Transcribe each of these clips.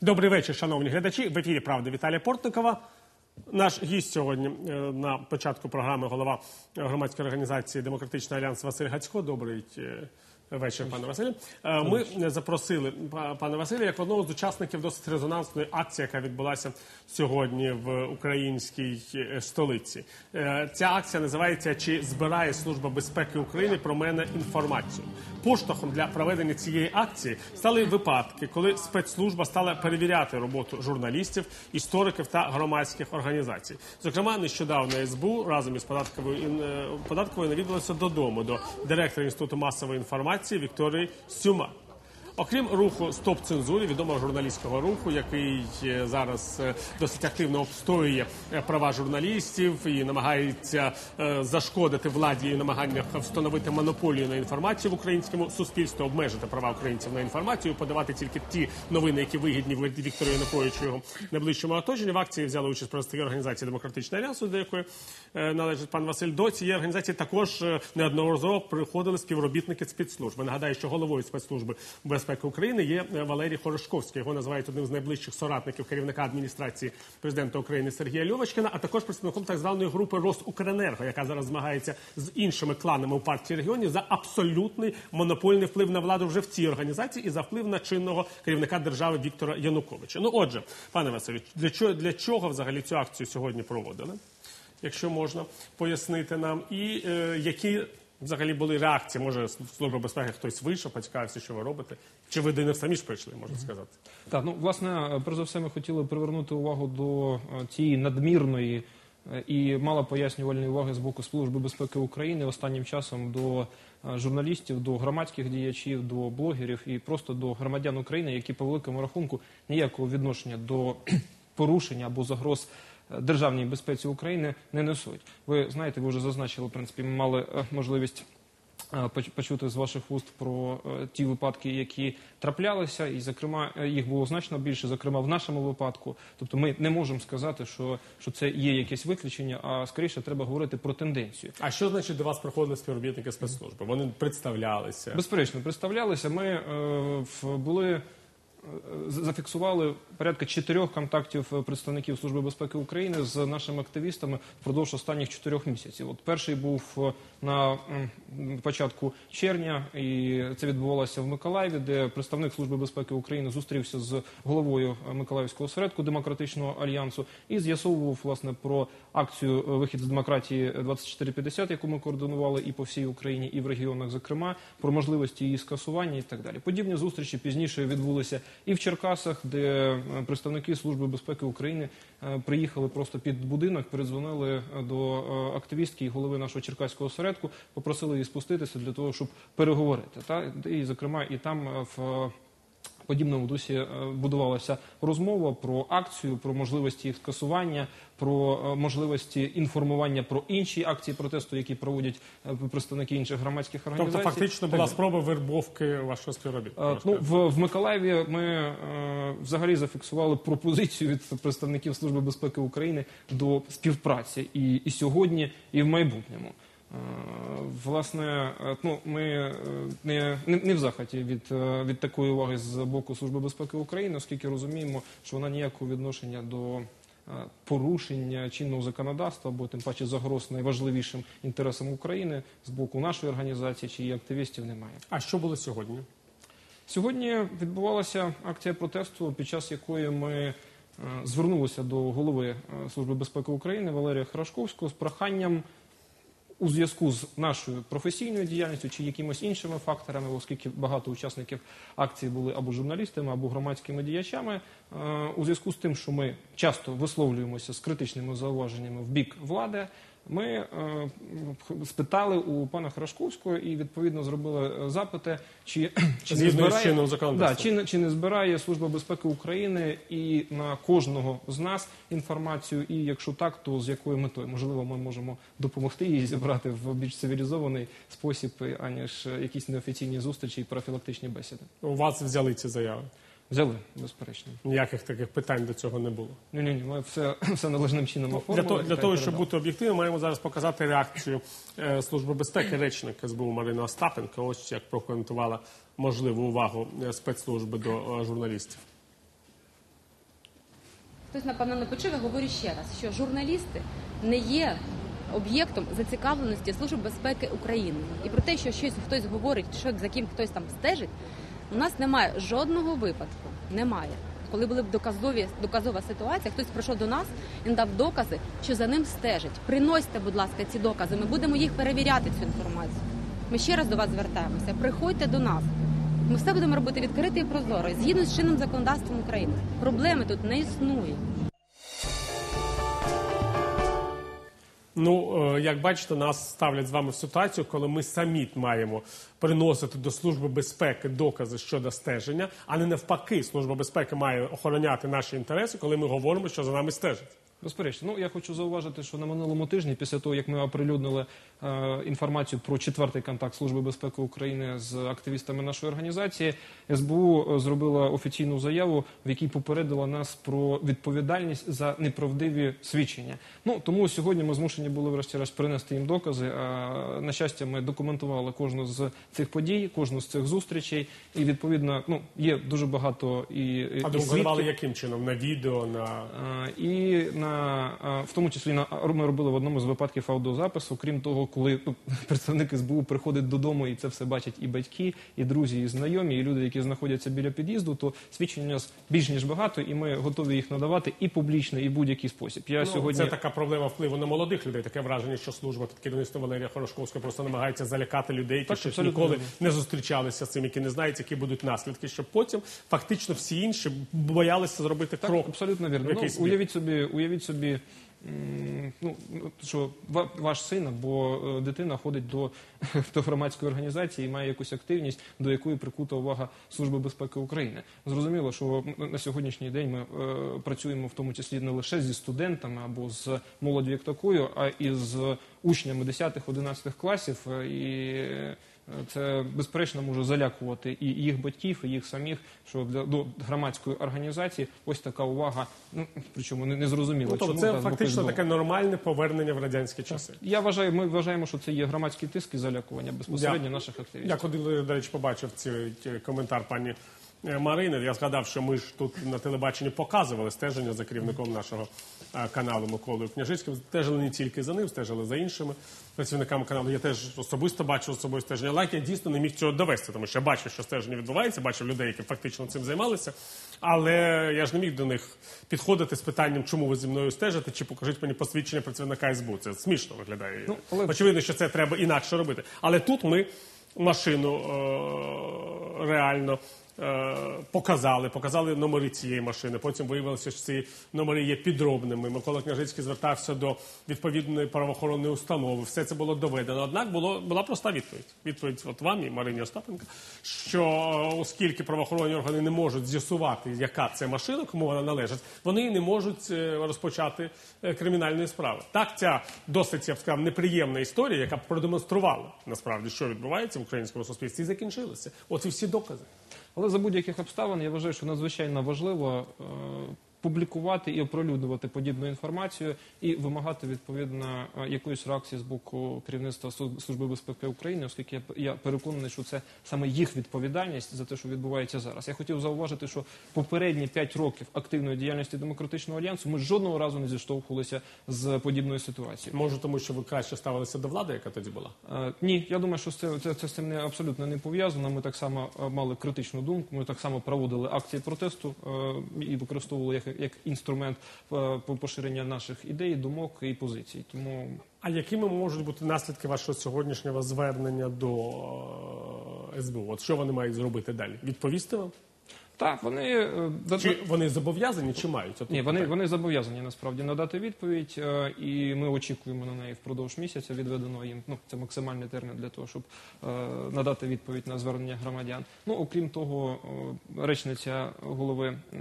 Добрий вечір, шановні глядачі. В ефірі правди Віталія Портникова. Наш гість сьогодні е, на початку програми голова громадської організації Демократичний альянс Василь Гацько. Добрий е, вечір, пане Василю. Е, Ми запросили па- пана Василя як одного з учасників досить резонансної акції, яка відбулася сьогодні в українській е, столиці. Е, Ця акція називається Чи збирає Служба безпеки України про мене інформацію? Поштовхом для проведення цієї акції стали випадки, коли спецслужба стала перевіряти роботу журналістів, істориків та громадських організацій. Зокрема, нещодавно СБУ разом із податковою податковою навідалися додому до директора інституту масової інформації Вікторії Сюма. Окрім руху Стоп цензурі, відомого журналістського руху, який е, зараз е, досить активно обстоює е, права журналістів і намагається зашкодити владі і намаганнях встановити монополію на інформацію в українському суспільстві, обмежити права українців на інформацію, подавати тільки ті новини, які вигідні Віктору Януковичу його найближчому оточенню. В акції взяли участь представники організації Демократичний альянс, до якої належить пан Василь. До цієї організації також неодноразово приходили співробітники спецслужби. Нагадаю, що головою спецслужби безпеки України є е, Валерій Хорошковський. Його називають одним з найближчих соратників керівника адміністрації президента України Сергія Льовочкина, а також представником так званої групи Росукренерго, яка зараз змагається з іншими кланами у партії регіонів за абсолютний монопольний вплив на владу вже в цій організації і за вплив на чинного керівника держави Віктора Януковича. Ну, отже, пане Василю, для чого для чого взагалі цю акцію сьогодні проводили? Якщо можна пояснити нам, і е, які взагалі були реакції? Може, служба безпеки хтось вийшов, поцікавився, що ви робите? Чи ви до них самі ж прийшли, можна сказати? Так, ну власне, перш за все, ми хотіли привернути увагу до е, цієї надмірної е, і мало пояснювальної уваги з боку Служби безпеки України останнім часом до е, журналістів, до громадських діячів, до блогерів і просто до громадян України, які по великому рахунку ніякого відношення до порушення або загроз державній безпеці України не несуть. Ви знаєте, ви вже зазначили, в принципі, ми мали е, можливість е, почути з ваших вуст про е, ті випадки, які траплялися, і зокрема їх було значно більше, зокрема в нашому випадку. Тобто, ми не можемо сказати, що, що це є якесь виключення, а скоріше треба говорити про тенденцію. А що значить до вас приходили співробітники спецслужби? Вони представлялися. Безперечно, представлялися. Ми е, в- були. Зафіксували порядка чотирьох контактів е, представників Служби безпеки України з нашими активістами впродовж останніх чотирьох місяців. От перший був е, на початку червня, і це відбувалося в Миколаєві, де представник Служби безпеки України зустрівся з головою е, Миколаївського осередку демократичного альянсу і з'ясовував власне про акцію вихід з демократії 2450, яку ми координували і по всій Україні, і в регіонах, зокрема, про можливості її скасування і так далі. Подібні зустрічі пізніше відбулися і в Черкасах, де е, представники Служби безпеки України е, приїхали просто під будинок, передзвонили е, до активістки і голови нашого черкаського осередку, попросили її спуститися для того, щоб переговорити. Та і зокрема, і там е, в подібному дусі е, будувалася розмова про акцію, про можливості їх скасування, про е, можливості інформування про інші акції протесту, які проводять е, представники інших громадських Тобто, організацій. фактично була спроба вербовки вашого співробітника. Ну, в, в Миколаєві ми взагалі зафіксували пропозицію від представників Служби безпеки України до співпраці і, і сьогодні, і в майбутньому. Е, Власне, е, ну ми е, не, не, не в захваті від, від такої уваги з боку Служби безпеки України, оскільки розуміємо, що вона ніякого відношення до порушення чинного законодавства або тим паче загроз найважливішим інтересам України з боку нашої організації чи її активістів немає. А що було сьогодні? Сьогодні відбувалася акція протесту, під час якої ми звернулися до голови Служби безпеки України Валерія Харашковського з проханням у зв'язку з нашою професійною діяльністю чи якимось іншими факторами, оскільки багато учасників акції були або журналістами, або громадськими діячами, е, у зв'язку з тим, що ми часто висловлюємося з критичними зауваженнями в бік влади. Ми е, спитали у пана Харашковського і відповідно зробили е, запити, чи, чи не збирає да, чи, не- чи не збирає Служба безпеки України і на кожного з нас інформацію, і якщо так, то з якою метою? Можливо, ми можемо допомогти її зібрати в більш цивілізований спосіб, аніж е, якісь неофіційні зустрічі і профілактичні бесіди. У вас взяли ці заяви. Взяли, безперечно. Ніяких таких питань до цього не було. Ні, ні, ні, ми все, все належним чином Для оформили. для та й того, щоб бути об'єктивним, маємо зараз показати реакцію е, Служби безпеки речника СБУ Марина Остапенко. Ось як прокоментувала можливу увагу е, спецслужби до е, журналістів. хтось напевно не почув, я говорю ще раз, що журналісти не є об'єктом зацікавленості Служби безпеки України. І про те, що щось хтось говорить, що за ким хтось там стежить, у нас немає жодного випадку. Немає. Коли були б доказові доказова ситуація, хтось прийшов до нас і надав докази, що за ним стежить. Приносьте, будь ласка, ці докази. Ми будемо їх перевіряти цю інформацію. Ми ще раз до вас звертаємося. Приходьте до нас. Ми все будемо робити відкрито і прозоро, згідно з чинним законодавством України. Проблеми тут не існує. Ну, е, як бачите, нас ставлять з вами в ситуацію, коли ми самі маємо приносити до Служби безпеки докази щодо стеження, а не навпаки, Служба безпеки має охороняти наші інтереси, коли ми говоримо, що за нами стежать. Безперечно, ну я хочу зауважити, що на минулому тижні, після того як ми оприлюднили інформацію про четвертий контакт Служби безпеки України з активістами нашої організації, СБУ е, зробила офіційну заяву, в якій попередила нас про відповідальність за неправдиві свідчення. Ну тому сьогодні ми змушені були врешті-решт принести їм докази. А на щастя, ми документували кожну з цих подій, кожну з цих зустрічей, і відповідно, ну є дуже багато і, і А документували яким чином? На відео, на І на в тому числі на ми робили в одному з випадків аудіозапису. Крім того, коли ну, представник СБУ приходить додому і це все бачать і батьки, і друзі, і знайомі, і люди, які знаходяться біля під'їзду, то свідчень у нас більш ніж багато, і ми готові їх надавати і публічно, і в будь-який спосіб. Я Ну, сьогодні Це така проблема впливу на молодих людей. Таке враження, що служба під керівництвом Валерія Хорошковського просто намагається залякати людей, які Так, ще ніколи не зустрічалися з цим, які не знають, які будуть наслідки, щоб потім фактично всі інші боялися зробити Так, крок. абсолютно вірно. Ну, уявіть собі, уявіть собі. Ну, що ва- ваш син або е, дитина ходить до, до громадської організації і має якусь активність, до якої прикута увага Служби безпеки України. Зрозуміло, що на сьогоднішній день ми е, працюємо в тому числі не лише зі студентами або з молоддю як такою, а і з учнями 10-11 класів. е, І це безперечно може залякувати і їх батьків, і їх самих, що для до громадської організації ось така увага. Ну причому не, не зрозуміло. Ну, тобто це та, фактично таке нормальне повернення в радянські часи. Я вважаю, ми вважаємо, що це є громадський тиск і залякування безпосередньо Я- наших активістів. Я коли, до речі, побачив цей коментар пані Марини, я згадав, що ми ж тут на телебаченні показували стеження за керівником нашого е, каналу Миколою Княжицьким. Стежили не тільки за ним, стежили за іншими працівниками каналу. Я теж особисто бачив з собою стеження. Але я дійсно не міг цього довести, тому що я бачив, що стеження відбувається, бачив людей, які фактично цим займалися. Але я ж не міг до них підходити з питанням, чому ви зі мною стежите, чи покажіть мені посвідчення працівника СБУ. Це смішно виглядає. Ну, але- Очевидно, що це треба інакше робити. Але тут ми машину е, реально е, показали, показали номери цієї машини. Потім виявилося, що ці номери є підробними. Микола Княжицький звертався до відповідної правоохоронної установи. Все це було доведено. Однак було, була проста відповідь. Відповідь от вам і Марині Остапенко, що е, оскільки правоохоронні органи не можуть з'ясувати, яка це машина, кому вона належить, вони не можуть е, розпочати е, кримінальної справи. Так, ця досить я б сказав, неприємна історія, яка продемонструвала насправді, що відбувається в українському суспільстві, закінчилася. От і всі докази. Але за будь-яких обставин я вважаю, що надзвичайно важливо е, публікувати і оприлюднювати подібну інформацію і вимагати відповідно е, якоїсь реакції з боку керівництва Служб- Служби безпеки України, оскільки я, переконаний, що це саме їх відповідальність за те, що відбувається зараз. Я хотів зауважити, що попередні 5 років активної діяльності демократичного альянсу ми жодного разу не зіштовхувалися з подібною ситуацією. Може, тому що ви краще ставилися до влади, яка тоді була. Е, Ні, я думаю, що це, це, це з цим не абсолютно не пов'язано. Ми так само е, мали критичну думку. Ми так само проводили акції протесту е, і використовували як, як інструмент е, поширення наших ідей, думок і позицій. Тому А якими можуть бути наслідки вашого сьогоднішнього звернення до е, СБУ? От що вони мають зробити далі? Відповісти вам? Так, вони е, Чи вони зобов'язані, чи мають? От Ні, вони, вони зобов'язані насправді надати відповідь, е, і ми очікуємо на неї впродовж місяця. Відведено їм ну це максимальний термін для того, щоб е, надати відповідь на звернення громадян. Ну окрім того, е, речниця голови е,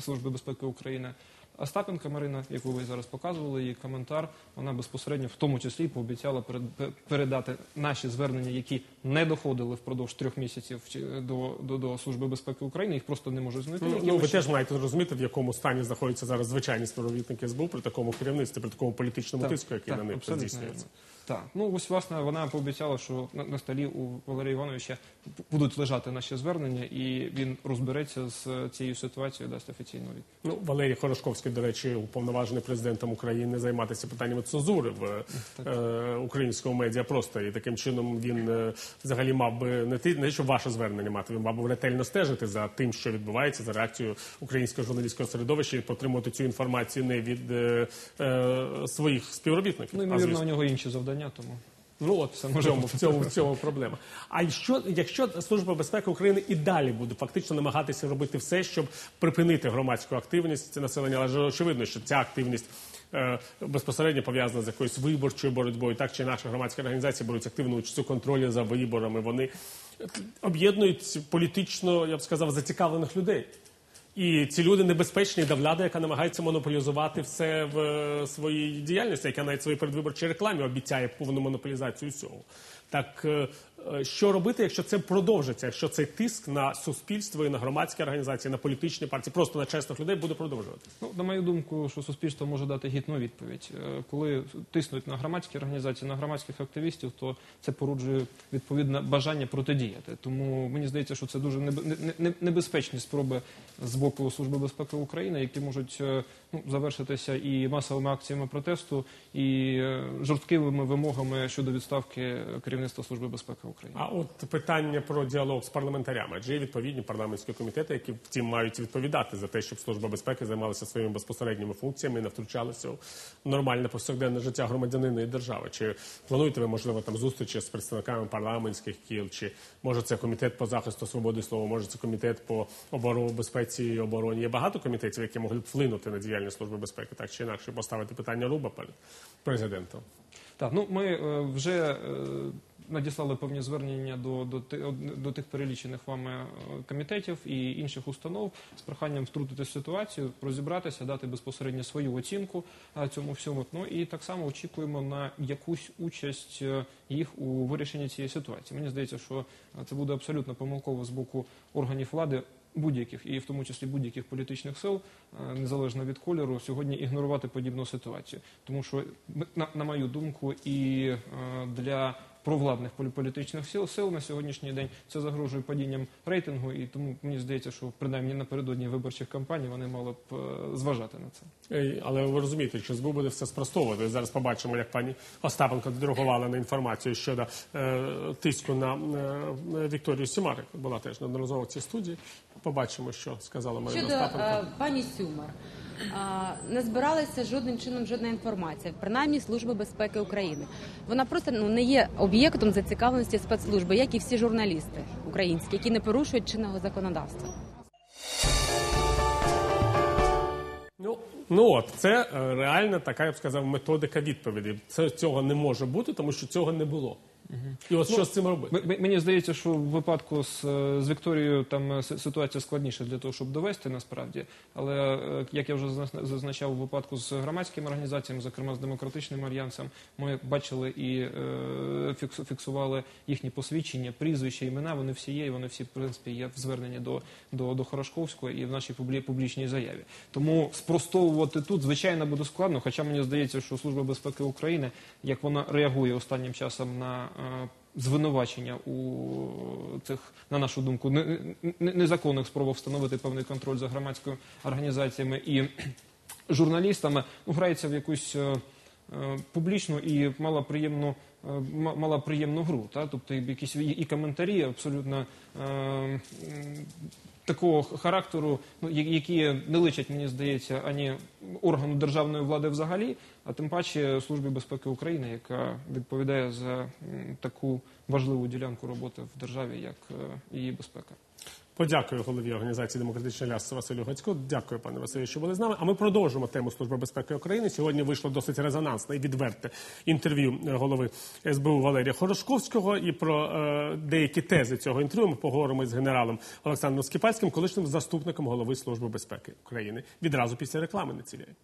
служби безпеки України. Остапенка Марина, яку ви зараз показували, її коментар, вона безпосередньо в тому числі пообіцяла перед- передати наші звернення, які не доходили впродовж трьох місяців до, до, до служби безпеки України. Їх просто не можуть знайти. Ну, ну, ви ще- теж маєте зрозуміти, в якому стані знаходяться зараз звичайні співробітники СБУ при такому керівництві, при такому політичному тиску, який на них здійснюється. Так, ну ось власне вона пообіцяла, що на, на столі у Валерія Івановича будуть лежати наші звернення, і він розбереться з цією ситуацією, дасть офіційну відповідь. Ну, Валерій Хорошковський до речі, уповноважений президентом України займатися питаннями цензури в е, українському медіапросторі. І таким чином він е, взагалі мав би не ти не що ваше звернення мати, він мав би ретельно стежити за тим, що відбувається, за реакцією українського журналістського середовища і отримувати цю інформацію не від е, е, своїх співробітників. Ну, ймовірно, у нього інші завдання, тому. Ну от в цьому, в цьому, в цьому проблема. А що, якщо Служба безпеки України і далі буде фактично намагатися робити все, щоб припинити громадську активність населення, але ж очевидно, що ця активність безпосередньо пов'язана з якоюсь виборчою боротьбою, так чи інакше громадські організації беруть активну участь у контролі за виборами. Вони об'єднують політично, я б сказав, зацікавлених людей. І ці люди небезпечні для влади, яка намагається монополізувати все в е, своїй діяльності, яка навіть своїй передвиборчій рекламі обіцяє повну монополізацію всього. Так е, е, що робити, якщо це продовжиться, якщо цей тиск на суспільство і на громадські організації, на політичні партії, просто на чесних людей буде продовжувати? Ну, на мою думку, що суспільство може дати гідну відповідь. Е, Коли тиснуть на громадські організації, на громадських активістів, то це породжує відповідне бажання протидіяти. Тому мені здається, що це дуже небе- не- не- небезпечні спроби з боку Служби безпеки України, які можуть е, ну, завершитися і масовими акціями протесту, і е, жорсткими вимогами щодо відставки керівництва Служби безпеки України. А от питання про діалог з парламентарями, адже є відповідні парламентські комітети, які втім мають відповідати за те, щоб служба безпеки займалася своїми безпосередніми функціями і не втручалася у нормальне повсякденне життя громадянина і держави. Чи плануєте ви можливо там зустрічі з представниками парламентських кіл? Чи може це комітет по захисту свободи слова? Може це комітет по обороні безпеці і обороні? Є багато комітетів, які могли б вплинути на діяльність служби безпеки, так чи інакше поставити питання руба перед президентом. Так, ну ми е, вже е, надіслали певні звернення до, до, до тих перелічених вами е, комітетів і інших установ з проханням втрутити ситуацію, розібратися, дати безпосередньо свою оцінку цьому всьому. Ну і так само очікуємо на якусь участь їх у вирішенні цієї ситуації. Мені здається, що це буде абсолютно помилково з боку органів влади. Будь-яких і в тому числі будь-яких політичних сил, е, незалежно від кольору, сьогодні ігнорувати подібну ситуацію, тому що на, на мою думку, і е, для провладних полі- політичних сил сил на сьогоднішній день це загрожує падінням рейтингу, і тому мені здається, що принаймні напередодні виборчих кампаній вони мали б е, зважати на це. Але ви розумієте, що СБУ буде все спростовувати. Зараз побачимо, як пані Остапенко відреагувала на інформацію щодо е, тиску на е, Вікторію Сімарик. Була теж неодноразово в цій студії. Побачимо, що сказала Марина Щодо е, пані Сюмар, не збиралася жодним чином жодна інформація, принаймні Служби безпеки України. Вона просто ну не є об'єктом зацікавленості спецслужби, як і всі журналісти українські, які не порушують чинного законодавства. Ну, ну от це е, реальна така, я б сказав, методика відповіді. Це цього не може бути, тому що цього не було. І от що з цим робити? М- Мені здається, що в випадку з, е, з Вікторією там е, ситуація складніша для того, щоб довести насправді. Але е, як я вже зазначав, у випадку з громадськими організаціями, зокрема з демократичним альянсом, ми бачили і е, фіксували їхні посвідчення, прізвища, імена. Вони всі є, і вони всі в принципі є в зверненні до, до, до Хорошковського і в нашій публі- публічній заяві. Тому спростовувати тут звичайно буде складно. Хоча мені здається, що Служба безпеки України, як вона реагує останнім часом на звинувачення у цих, на нашу думку, не- не- незаконних спробах встановити певний контроль за громадськими організаціями і журналістами, ну, грається в якусь е, е, публічну і малоприємну, е, ма- малоприємну гру. Та? Тобто якісь і, і коментарі абсолютно е, такого характеру, ну, які не личать, мені здається, ані органу державної влади взагалі, а тим паче Службі безпеки України, яка відповідає за таку важливу ділянку роботи в державі, як е, її безпека. Подякую голові організації Демократичний Альянс Василю Гацько. Дякую, пане Василю, що були з нами. А ми продовжимо тему Служби безпеки України. Сьогодні вийшло досить резонансне і відверте інтерв'ю е, голови СБУ Валерія Хорошковського. І про е, деякі тези цього інтерв'ю ми поговоримо з генералом Олександром Скіпальським, колишнім заступником голови Служби безпеки України. Відразу після реклами не ціляє.